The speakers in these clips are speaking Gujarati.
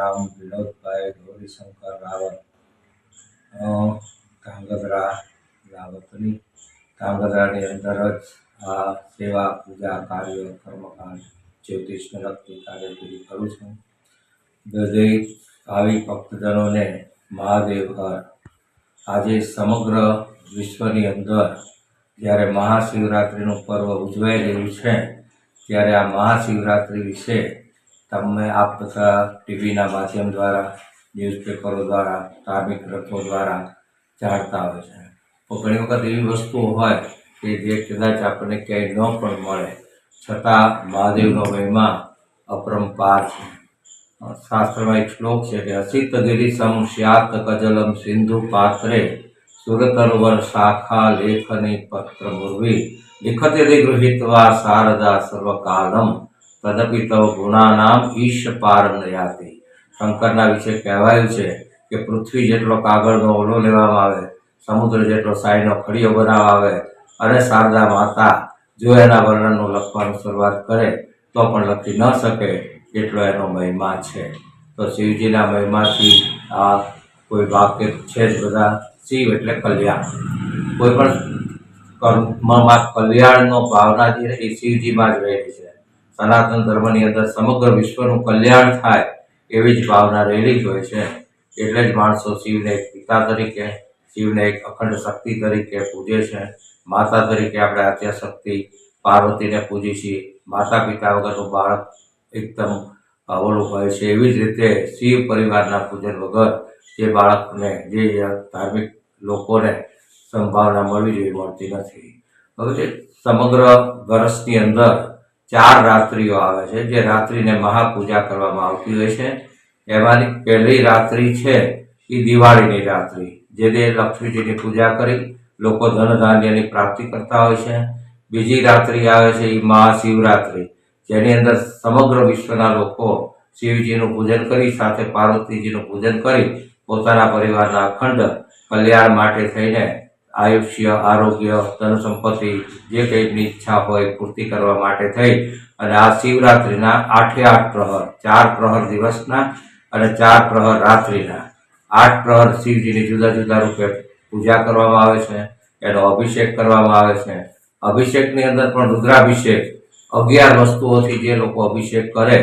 નામ વિનોદભાઈ ગૌરીશંકર રાવત ધાંગધ્રા રાવતની ધાંગધ્રાની અંદર જ આ સેવા, પૂજા, કાર્ય, કર્મકાંડ જ્યોતિષને લગતી કાર્યગીરી કરું છું. દરેક ભાવિક ભક્તજનોને મહાદેવ હર આજે સમગ્ર વિશ્વની અંદર જ્યારે મહાશિવરાત્રિનું પર્વ ઉજવાઈ રહ્યું છે, ત્યારે આ મહાશિવરાત્રિ વિશે તમે આપ તથા ટીવીના માધ્યમ દ્વારા ન્યૂઝપેપરો દ્વારા, ધાર્મિક ગ્રંથો દ્વારા જાણતા હોય છે. તો ઘણી વખત એવી વસ્તુઓ હોય કે જે કદાચ આપણને ક્યાંય ન પણ મળે. છતાં મહાદેવનો મહિમા અપરંપાર છે. શાસ્ત્રમાં એક શ્લોક છે કે અસિત ગિરી સમ શ્યાત કજલમ સિંધુ પાત્રે, સુરતરવર શાખા લેખની પત્ર મુરવી, લિખતે ગૃહિત્વા શારદા સર્વકાલમ. તદપિ તવ ગુણાનામ ઈશ પાર યાતિ શંકરના વિશે કહેવાયું છે કે પૃથ્વી જેટલો કાગળનો ઓલો લેવામાં આવે, સમુદ્ર જેટલો સાઈડનો ખડીયો બનાવવા આવે અને શારદા માતા જો એના વર્ણનનું લખવાનું શરૂઆત કરે, તો પણ લખી ન શકે એટલો એનો મહિમા છે. તો શિવજીના મહિમાથી આ કોઈ વાક્ય છે જ બધા. શિવ એટલે કલ્યાણ. કોઈ પણ કર્મમાં કલ્યાણનો ભાવના જે એ શિવજીમાં જ રહેલી છે. સનાતન ધર્મની અંદર સમગ્ર વિશ્વનું કલ્યાણ થાય એવી જ ભાવના રહેલી જ હોય છે. એટલે જ માણસો શિવને એક પિતા તરીકે, શિવને એક અખંડ શક્તિ તરીકે પૂજે છે. માતા તરીકે આપણે આદ્ય શક્તિ પાર્વતીને પૂજી છીએ. માતા પિતા વગરનું બાળક એકદમ ઓલું હોય છે. એવી જ રીતે શિવ પરિવારના પૂજન વગર જે બાળકને, જે ધાર્મિક લોકોને સંભાવના મળવી જોઈએ મળતી નથી. હવે સમગ્ર વર્ષની અંદર ચાર રાત્રિઓ આવે છે, જે રાત્રિને મહાપૂજા કરવામાં આવતી હોય છે. એમાંની પહેલી રાત્રિ છે એ દિવાળીની રાત્રિ, જે તે લક્ષ્મીજીની પૂજા કરી, લોકો ધન ધાન્યની પ્રાપ્તિ કરતા હોય છે. બીજી રાત્રિ આવે છે એ મહાશિવરાત્રિ, જેની અંદર સમગ્ર વિશ્વના લોકો શિવજીનું પૂજન કરી, સાથે પાર્વતીજીનું પૂજન કરી, પોતાના પરિવારના અખંડ કલ્યાણ માટે થઈને આયુષ્ય, આરોગ્ય ધન સંપત્તિ જે કંઈની ઈચ્છા હોય પૂર્તિ કરવા માટે થઈ. અને આ શિવરાત્રિના આઠે આઠ પ્રહર, ચાર પ્રહર દિવસના અને ચાર પ્રહર રાત્રિના. આઠ પ્રહર શિવજીની જુદા જુદા રૂપે પૂજા કરવામાં આવે છે, એનો અભિષેક કરવામાં આવે છે. અભિષેકની અંદર પણ રુદ્રાભિષેક, અગિયાર વસ્તુઓથી જે લોકો અભિષેક કરે,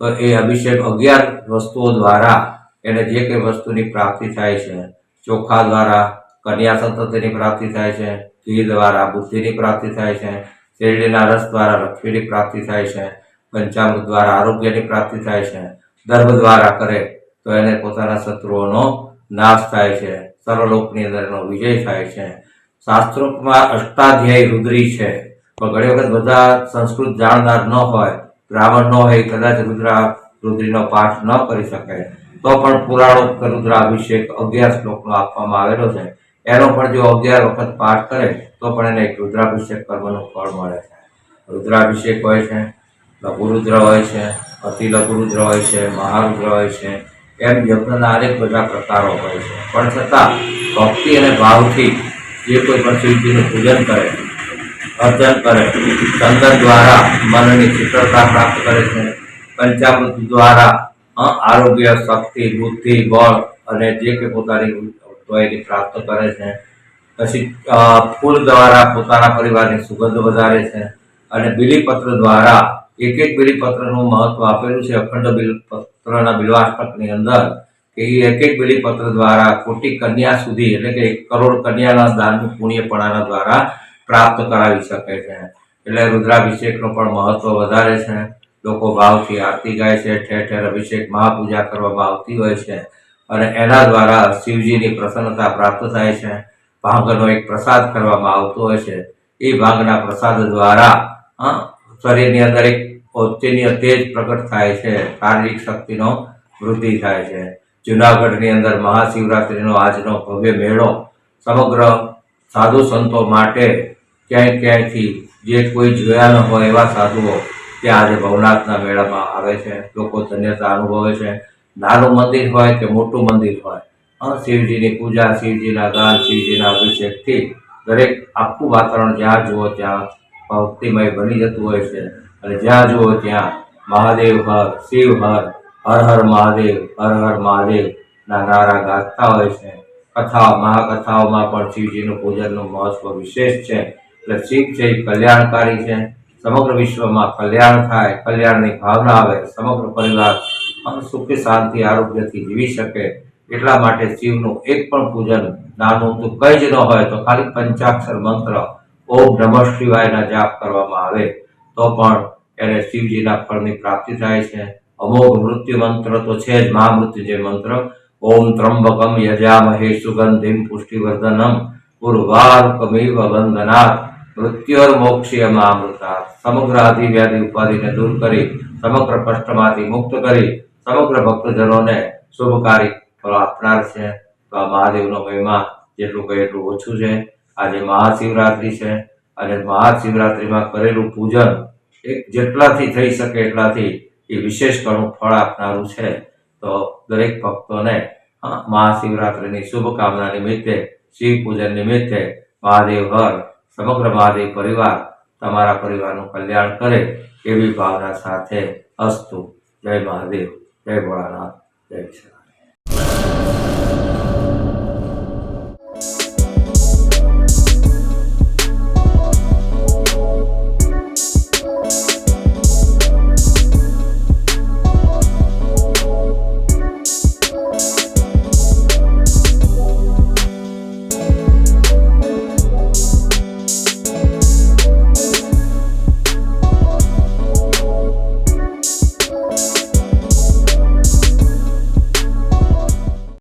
તો એ અભિષેક અગિયાર વસ્તુઓ દ્વારા એને જે કંઈ વસ્તુની પ્રાપ્તિ થાય છે, ચોખા દ્વારા કન્યા સંતતિની પ્રાપ્તિ થાય છે ઘી દ્વારા બુદ્ધિની પ્રાપ્તિ થાય છે, શેરડીના રસ દ્વારા લક્ષ્મીની પ્રાપ્તિ થાય છે, પંચામૃત દ્વારા આરોગ્યની પ્રાપ્તિ થાય છે, દર્ભ દ્વારા કરે તો એને પોતાના શત્રુઓનો નાશ થાય છે, સર્વલોકની અંદર એનો વિજય થાય છે. શાસ્ત્રોમાં અષ્ટાધ્યાયી રુદ્રી છે. પણ ઘણી વખત બધા સંસ્કૃત જાણનાર ન હોય, બ્રાહ્મણ ન હોય, કદાચ રુદ્રા રુદ્રીનો પાઠ ન કરી શકે તો પણ પુરાણો રુદ્રાભિષેક અગિયાર શ્લોકનો આપવામાં આવેલો છે. એનો પણ જો અગિયાર વખત પાઠ કરે, તો પણ એને એક રુદ્રાભિષેક કરવાનું ફળ મળે છે. રુદ્રાભિષેક હોય છે, લઘુરુદ્ર હોય છે, અતિ લઘુરુદ્ર હોય છે, મહારુદ્ર હોય છે, એમ યજ્ઞના અનેક બધા પ્રકારો હોય છે. પણ છતાં, ભક્તિ અને ભાવથી જે કોઈ પણ શિવજીનું પૂજન કરે અર્જન કરે, ચંદન દ્વારા મનની શીતળતા પ્રાપ્ત કરે છે, પંચામૃત દ્વારા આરોગ્ય, શક્તિ, બુદ્ધિ, બળ અને જે કે પોતાની એની પ્રાપ્ત કરે છે. પછી ફૂલ દ્વારા પોતાના પરિવારની સુગંધ વધારે છે અને બીલીપત્ર દ્વારા એક એક બીલીપત્રનું મહત્વ આપેલું છે. અખંડ બિલપત્રના બિલવાષ્ટકની અંદર કે એ એક એક બીલીપત્ર દ્વારા કોટી કન્યા સુધી, એટલે કે એક કરોડ કન્યાના દાનનું પુણ્યપણાના દ્વારા પ્રાપ્ત કરાવી શકે છે. એટલે રુદ્રાભિષેકનું પણ મહત્વ વધારે છે. લોકો ભાવથી આરતી ગાય છે ઠેર ઠેર અભિષેક, મહાપૂજા કરવામાં આવતી હોય છે. અને એના દ્વારા શિવજીની પ્રસન્નતા પ્રાપ્ત થાય છે. ભાંગનો એક પ્રસાદ કરવામાં આવતો હોય છે. એ ભાંગના પ્રસાદ દ્વારા શરીરની અંદર એક ચૈતન્ય તેજ પ્રગટ થાય છે. શારીરિક શક્તિનો વૃદ્ધિ થાય છે. જુનાગઢની અંદર મહાશિવરાત્રિનો આજનો ભવ્ય મેળો સમગ્ર સાધુ સંતો માટે ક્યાંય ક્યાંયથી જે કોઈ જોયા ન હોય એવા સાધુઓ ત્યાં આજે ભવનાથના મેળામાં આવે છે. લોકો ધન્યતા અનુભવે છે. નાનું મંદિર હોય કે મોટું મંદિર હોય અને શિવજીની પૂજા, શિવજીના ગાન શિવજીના અભિષેકથી દરેક આખું વાતાવરણ જ્યાં જુઓ ત્યાં ભક્તિમય બની જતું હોય છે. અને જ્યાં જુઓ ત્યાં મહાદેવ હર, શિવ હર હર હર મહાદેવ, હર હર મહાદેવ ના નારા ગાતા હોય છે. કથા મહાકથાઓમાં પણ શિવજીનું પૂજનનું મહત્વ વિશેષ છે. એટલે શિવ છે એ કલ્યાણકારી છે. સમગ્ર વિશ્વમાં કલ્યાણ થાય, કલ્યાણની ભાવના આવે, સમગ્ર પરિવાર સુખી શાંતિ આરોગ્યથી જીવી શકે એટલા માટે શિવનું એક પણ પૂજન નાનું તો કંઈ જ ન હોય તો ખાલી પંચાક્ષર મંત્ર, ઓમ નમઃ શિવાયના જાપ કરવામાં આવે, તો પણ એને શિવજીના ફળની પ્રાપ્તિ થાય છે. અમોઘ મૃત્યુ મંત્ર તો છે જ મહામૃત્યુજય મંત્ર. ઓમ ત્રંબકમ યજામહે સુગંધિમ પુષ્ટિવર્ધનમ ઉર્વારુકમિવ વંદનાથ મૃત્યુર્મોક્ષીય મહામૃતા સમગ્ર આધિવ્યાધિ ઉપાધિને દૂર કરી, સમગ્ર કષ્ટમાંથી મુક્ત કરી સમગ્ર ભક્તજનોને શુભકારી ફળ આપનાર છે. તો આ મહાદેવનો મહિમા જેટલું કહે એટલું ઓછું છે. આજે મહાશિવરાત્રિ છે અને મહાશિવરાત્રિમાં કરેલું પૂજન એક જેટલાથી થઈ શકે એટલાથી એ વિશેષ ઘણું ફળ આપનારું છે. તો દરેક ભક્તોને મહાશિવરાત્રિની શુભકામના નિમિત્તે, શિવ પૂજન નિમિત્તે મહાદેવ હર સમગ્ર મહાદેવ પરિવાર તમારા પરિવારનું કલ્યાણ કરે એવી ભાવના સાથે અસ્તુ. જય મહાદેવ. જય ભોળાનાથ જય શ્રી રામ.